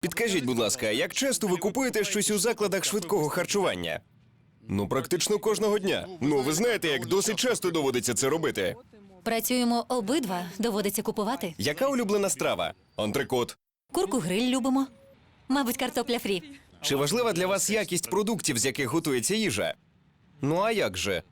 Підкажіть, будь ласка, як часто ви купуєте щось у закладах швидкого харчування? Ну, практично кожного дня. Ну, ви знаєте, як досить часто доводиться це робити. Працюємо обидва, доводиться купувати. Яка улюблена страва? Антрикот. Курку гриль любимо. Мабуть, картопля фрі. Чи важлива для вас якість продуктів, з яких готується їжа? Ну а як же?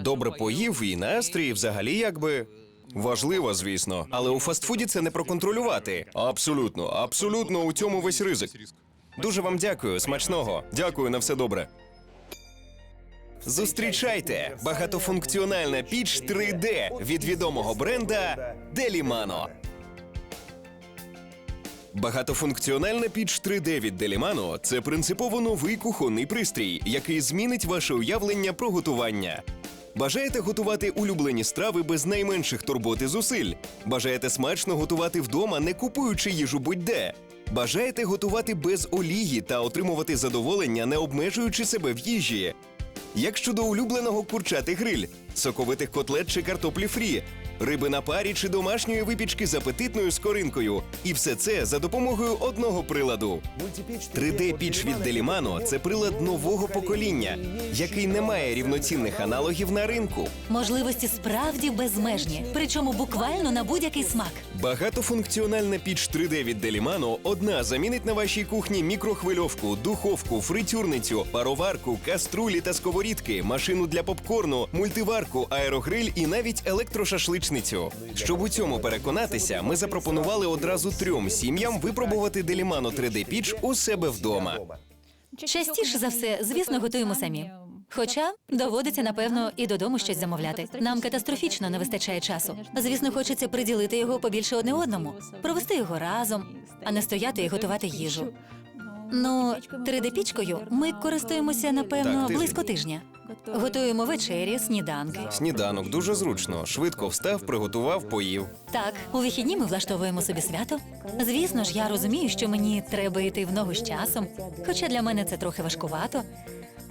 Добре поїв і настрій, взагалі якби. Важливо, звісно, але у фастфуді це не проконтролювати. Абсолютно, абсолютно у цьому весь ризик. Дуже вам дякую, смачного. Дякую на все добре. Зустрічайте багатофункціональна піч 3D від відомого бренда Delimano. Багатофункціональна піч 3D від Delimano – це принципово новий кухонний пристрій, який змінить ваше уявлення про готування. Бажаєте готувати улюблені страви без найменших турбот і зусиль? Бажаєте смачно готувати вдома, не купуючи їжу будь-де? Бажаєте готувати без олії та отримувати задоволення, не обмежуючи себе в їжі? Як щодо улюбленого курчати гриль, соковитих котлет чи картоплі фрі, риби на парі чи домашньої випічки з апетитною скоринкою. І все це за допомогою одного приладу. 3D-піч від Delimano – це прилад нового покоління, який не має рівноцінних аналогів на ринку. Можливості справді безмежні, причому буквально на будь-який смак. Багатофункціональна піч 3D від Delimano одна замінить на вашій кухні мікрохвильовку, духовку, фритюрницю, пароварку, каструлі та сковорідки, машину для попкорну, мультиварку, аерогриль і навіть електрошашличницю. Щоб у цьому переконатися, ми запропонували одразу трьом сім'ям випробувати Delimano 3D піч у себе вдома. Частіше за все, звісно, готуємо самі. Хоча доводиться, напевно, і додому щось замовляти. Нам катастрофічно не вистачає часу. Звісно, хочеться приділити його побільше одне одному, провести його разом, а не стояти і готувати їжу. Ну, 3D-пічкою ми користуємося, напевно, близько тижня. Готуємо вечері, сніданки. Сніданок дуже зручно. Швидко встав, приготував, поїв. Так, у вихідні ми влаштовуємо собі свято. Звісно ж, я розумію, що мені треба йти в ногу з часом, хоча для мене це трохи важкувато,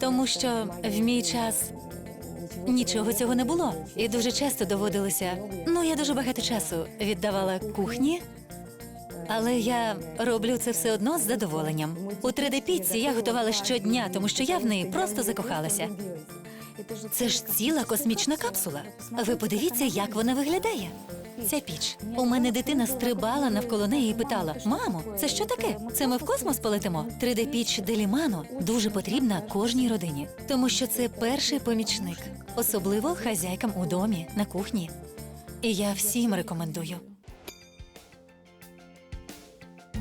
тому що в мій час нічого цього не було. І дуже часто доводилося. Ну, я дуже багато часу віддавала кухні. Але я роблю це все одно з задоволенням. У 3D-піці я готувала щодня, тому що я в неї просто закохалася. Це ж ціла космічна капсула. Ви подивіться, як вона виглядає. Ця піч. У мене дитина стрибала навколо неї і питала: Мамо, це що таке? Це ми в космос полетимо? 3D-піч Делімано дуже потрібна кожній родині, тому що це перший помічник, особливо хазяйкам у домі, на кухні. І я всім рекомендую.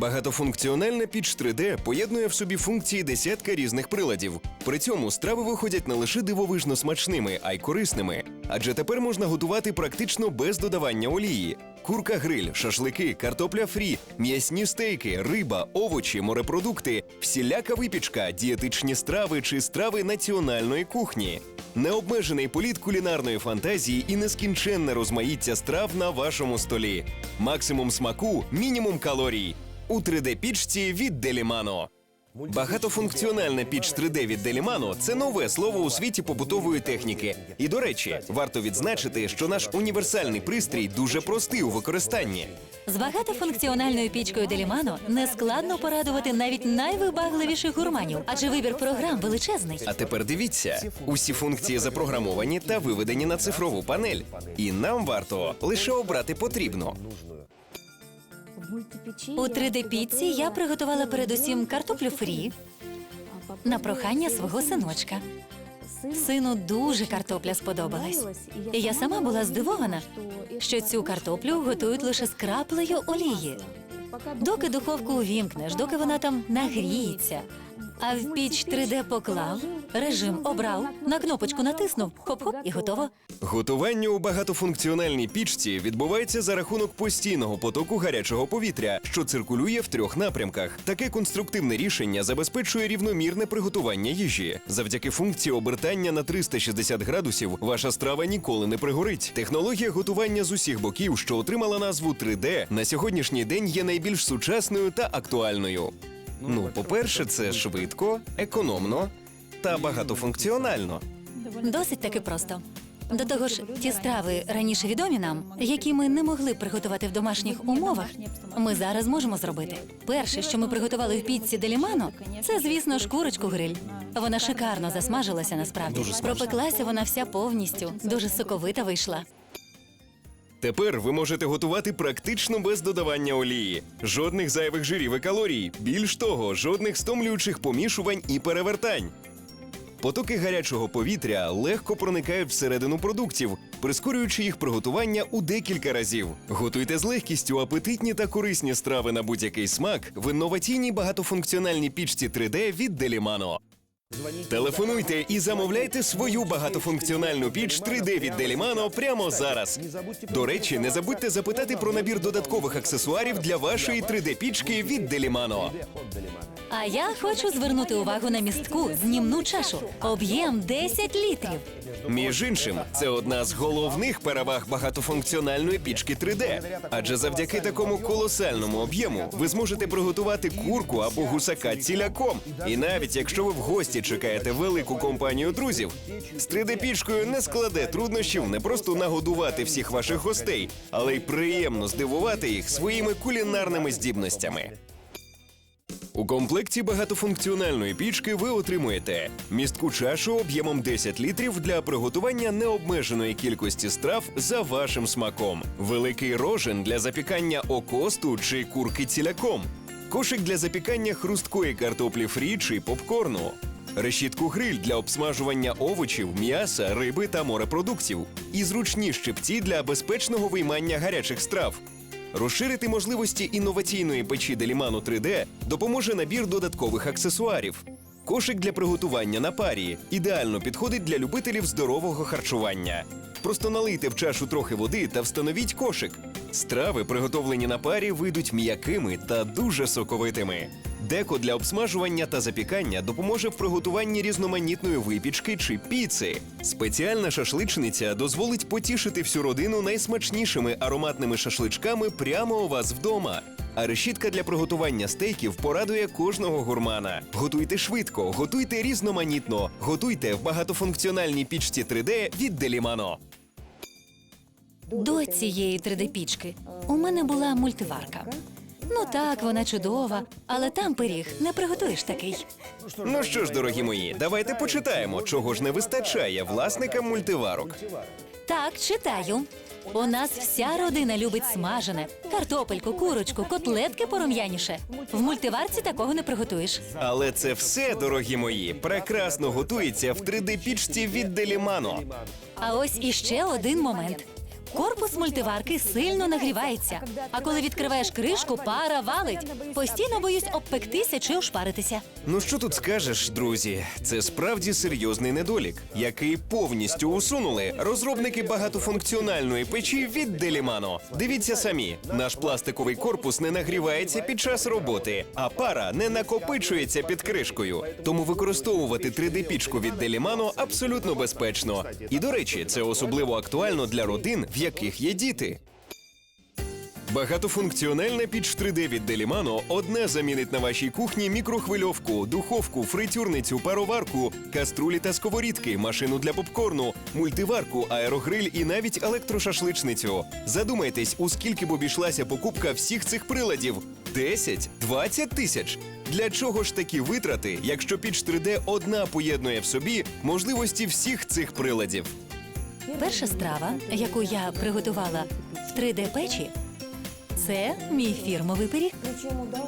Багатофункціональна піч 3D поєднує в собі функції десятка різних приладів. При цьому страви виходять не лише дивовижно смачними, а й корисними. Адже тепер можна готувати практично без додавання олії. Курка гриль, шашлики, картопля фрі, м'ясні стейки, риба, овочі, морепродукти, всіляка випічка, дієтичні страви чи страви національної кухні. Необмежений політ кулінарної фантазії і нескінченне розмаїття страв на вашому столі. Максимум смаку, мінімум калорій. У 3D-пічці від Delimano. Багатофункціональна піч 3D від Delimano – це нове слово у світі побутової техніки. І до речі, варто відзначити, що наш універсальний пристрій дуже простий у використанні. З багатофункціональною пічкою Делімано не складно порадувати навіть найвибагливіших гурманів, адже вибір програм величезний. А тепер дивіться: усі функції запрограмовані та виведені на цифрову панель. І нам варто лише обрати потрібно. У 3D-піці я приготувала передусім картоплю фрі на прохання свого синочка. Сину дуже картопля сподобалась. І я сама була здивована, що цю картоплю готують лише з краплею олії. Доки духовку увімкнеш, доки вона там нагріється. А в піч 3D поклав, режим обрав, на кнопочку натиснув, хоп-хоп і готово. Готування у багатофункціональній пічці відбувається за рахунок постійного потоку гарячого повітря, що циркулює в трьох напрямках. Таке конструктивне рішення забезпечує рівномірне приготування їжі. Завдяки функції обертання на 360 градусів ваша страва ніколи не пригорить. Технологія готування з усіх боків, що отримала назву 3D, на сьогоднішній день є найбільш сучасною та актуальною. Ну, по-перше, це швидко, економно та багатофункціонально. Досить таки просто. До того ж, ті страви раніше відомі нам, які ми не могли приготувати в домашніх умовах. Ми зараз можемо зробити. Перше, що ми приготували в піцці Делімано, це, звісно ж, курочку гриль. Вона шикарно засмажилася насправді. Пропеклася вона вся повністю, дуже соковита вийшла. Тепер ви можете готувати практично без додавання олії, жодних зайвих жирів і калорій. Більш того, жодних стомлюючих помішувань і перевертань. Потоки гарячого повітря легко проникають всередину продуктів, прискорюючи їх приготування у декілька разів. Готуйте з легкістю апетитні та корисні страви на будь-який смак в інноваційній багатофункціональній пічці 3D від Делімано. Телефонуйте і замовляйте свою багатофункціональну піч 3D від Делімано прямо зараз. До речі, не забудьте запитати про набір додаткових аксесуарів для вашої 3D-пічки від Делімано. А я хочу звернути увагу на містку знімну чашу. Об'єм 10 літрів. Між іншим, це одна з головних переваг багатофункціональної пічки 3D. Адже завдяки такому колосальному об'єму ви зможете приготувати курку або гусака ціляком. І навіть якщо ви в гості чекаєте велику компанію друзів, з 3D-пічкою не складе труднощів не просто нагодувати всіх ваших гостей, але й приємно здивувати їх своїми кулінарними здібностями. У комплекті багатофункціональної пічки ви отримуєте містку чашу об'ємом 10 літрів для приготування необмеженої кількості страв за вашим смаком, великий рожен для запікання окосту чи курки ціляком, кошик для запікання хрусткої картоплі фрі чи попкорну, решітку гриль для обсмажування овочів, м'яса, риби та морепродуктів, і зручні щипці для безпечного виймання гарячих страв. Розширити можливості інноваційної печі Делімано 3D допоможе набір додаткових аксесуарів. Кошик для приготування на парі ідеально підходить для любителів здорового харчування. Просто налийте в чашу трохи води та встановіть кошик. Страви, приготовлені на парі, вийдуть м'якими та дуже соковитими. Деко для обсмажування та запікання допоможе в приготуванні різноманітної випічки чи піци. Спеціальна шашличниця дозволить потішити всю родину найсмачнішими ароматними шашличками прямо у вас вдома. А решітка для приготування стейків порадує кожного гурмана. Готуйте швидко, готуйте різноманітно, готуйте в багатофункціональній пічці 3D від Делімано. До цієї 3D-пічки у мене була мультиварка. Ну так, вона чудова, але там пиріг не приготуєш такий. Ну що ж, дорогі мої, давайте почитаємо, чого ж не вистачає власникам мультиварок. Так, читаю. У нас вся родина любить смажене, картопельку, курочку, котлетки порум'яніше. В мультиварці такого не приготуєш. Але це все, дорогі мої, прекрасно готується в 3D-пічці від Делімано. А ось іще один момент. Корпус мультиварки сильно нагрівається. А коли відкриваєш кришку, пара валить. Постійно боюсь обпектися чи ошпаритися. Ну що тут скажеш, друзі? Це справді серйозний недолік, який повністю усунули розробники багатофункціональної печі від Делімано. Дивіться самі, наш пластиковий корпус не нагрівається під час роботи, а пара не накопичується під кришкою. Тому використовувати 3D-пічку від Делімано абсолютно безпечно. І до речі, це особливо актуально для родин, в яких є діти. Багатофункціональна піч 3D від Делімано одне замінить на вашій кухні мікрохвильовку, духовку, фритюрницю, пароварку, каструлі та сковорідки, машину для попкорну, мультиварку, аерогриль і навіть електрошашличницю. Задумайтесь, у скільки б обійшлася покупка всіх цих приладів: 10, 20 тисяч. Для чого ж такі витрати, якщо піч 3D одна поєднує в собі можливості всіх цих приладів? Перша страва, яку я приготувала в 3D-печі, це мій фірмовий пиріг.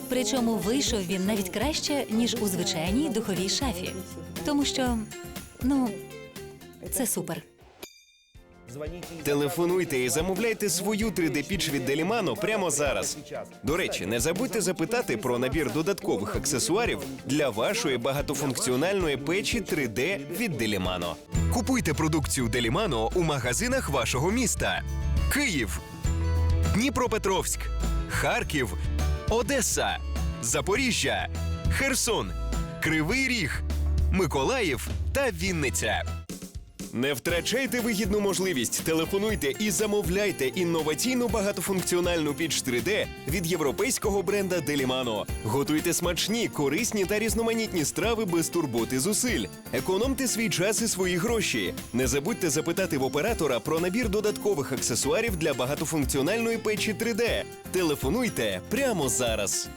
Причому вийшов він навіть краще, ніж у звичайній духовій шафі. Тому що, ну, це супер. Телефонуйте і замовляйте свою 3D-піч від Делімано прямо зараз. До речі, не забудьте запитати про набір додаткових аксесуарів для вашої багатофункціональної печі 3D від Делімано. Купуйте продукцію Делімано у магазинах вашого міста: Київ, Дніпропетровськ, Харків, Одеса, Запоріжжя, Херсон, Кривий Ріг, Миколаїв та Вінниця. Не втрачайте вигідну можливість. Телефонуйте і замовляйте інноваційну багатофункціональну піч 3D від європейського бренда Делімано. Готуйте смачні, корисні та різноманітні страви без турботи зусиль. Економте свій час і свої гроші. Не забудьте запитати в оператора про набір додаткових аксесуарів для багатофункціональної печі 3D. Телефонуйте прямо зараз.